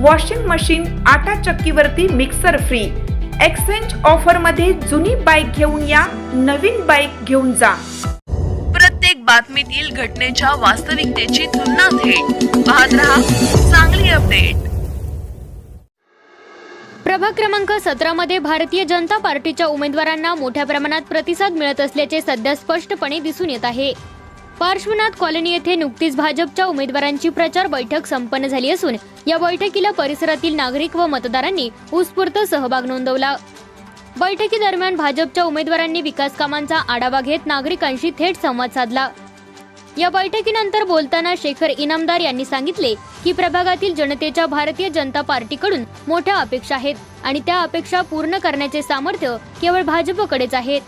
Washing machine आटा चक्कीवरती mixer free exchange ऑफरमध्ये जुनी बाईक घेऊन या नवीन बाईक घेऊन जा. प्रत्येक बातमीतील घटनेच्या वास्तविकतेची तुलना थेट. पाहत रहा चांगली अपडेट प्रभाग क्रमांक सतरा मध्ये भारतीय जनता पार्टीच्या उमेदवारांना मोठ्या प्रमाणात प्रतिसाद मिळत असल्याचे सध्या स्पष्टपणे दिसून येत आहे. पार्श्वनाथ कॉलनी येथे नुकतीच भाजपच्या उमेदवारांची प्रचार बैठक संपन्न झाली असून या बैठकीला परिसरातील नागरिक व मतदारांनी उत्स्फूर्त सहभाग नोंदवला. बैठकीदरम्यान भाजपच्या उमेदवारांनी विकास कामांचा आढावा घेत नागरिकांशी थेट संवाद साधला. या बैठकीनंतर बोलताना शेखर इनामदार यांनी सांगितले की प्रभागातील जनतेच्या भारतीय जनता पार्टीकडून मोठ्या अपेक्षा आहेत आणि त्या अपेक्षा पूर्ण करण्याचे सामर्थ्य केवळ भाजपकडेच आहेत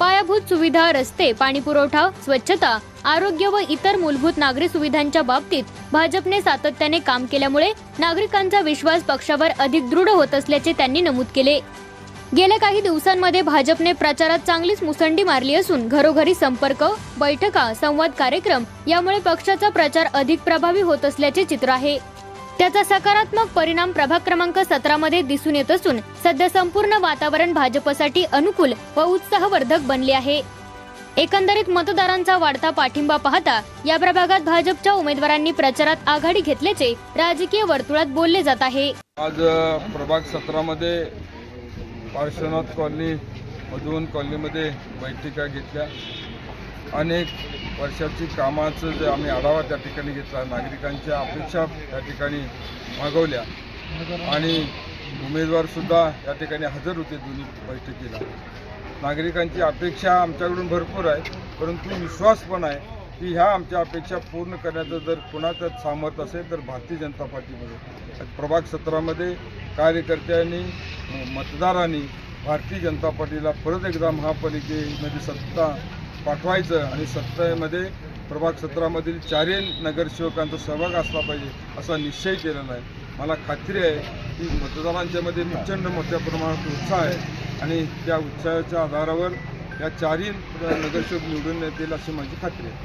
पायाभूत सुविधा रस्ते पाणी पुरवठा स्वच्छता आरोग्य व इतर मूलभूत नागरी सुविधांच्या बाबतीत भाजपने सातत्याने काम केल्यामुळे नागरिकांचा विश्वास पक्षावर अधिक दृढ होत असल्याचे त्यांनी नमूद केले. गेल्या काही दिवसांमध्ये भाजपने प्रचारात चांगलीच मुसंडी मारली असून घरोघरी संपर्क बैठका संवाद कार्यक्रम यामुळे पक्षाचा प्रचार अधिक प्रभावी होत असल्याचे चित्र आहे. त्याचा सकारात्मक परिणाम प्रभाग क्रमांक सतरा मध्ये दिसून येत असून सध्या संपूर्ण वातावरण भाजपसाठी अनुकूल व उत्साहवर्धक बनले आहे. एकंदरीत मतदारांचा वाढता पाठिंबा पाहता या प्रभागात भाजपच्या उमेदवारांनी प्रचारात आघाडी घेतल्याचे राजकीय वर्तुळात बोलले जात आहे. आज प्रभाग सतरामध्ये पार्श्वनाथ कॉलनी मधुवन कॉलनीमध्ये बैठका घेतल्या. अनेक वर्षाची कामाचं जे आम्ही आढावा त्या ठिकाणी घेतला नागरिकांच्या अपेक्षा त्या ठिकाणी मागवल्या. आणि उमेदवारसुद्धा या ठिकाणी हजर होते दोन्ही बैठकीला. नागरिकांची अपेक्षा आमच्याकडून भरपूर आहे परंतु विश्वास पण आहे की ह्या आमच्या अपेक्षा पूर्ण करण्याचं जर कुणाचं सामर्थ्य असेल तर भारतीय जनता पार्टीमध्ये प्रभाग सत्रामध्ये कार्यकर्त्यांनी मतदारांनी भारतीय जनता पार्टीला परत एकदा महापालिकेमध्ये सत्ता पाठवायचं आणि सत्तामध्ये प्रभाग सत्रामधील चारही नगरसेवकांचा सहभाग असला पाहिजे असा निश्चय केलेला आहे मला खात्री आहे की मतदारांच्यामध्ये प्रचंड मोठ्या प्रमाणात उत्साह आहे आणि त्या उत्साहाच्या आधारावर या चारही नगरसेवक निवडून येतील अशी माझी खात्री आहे.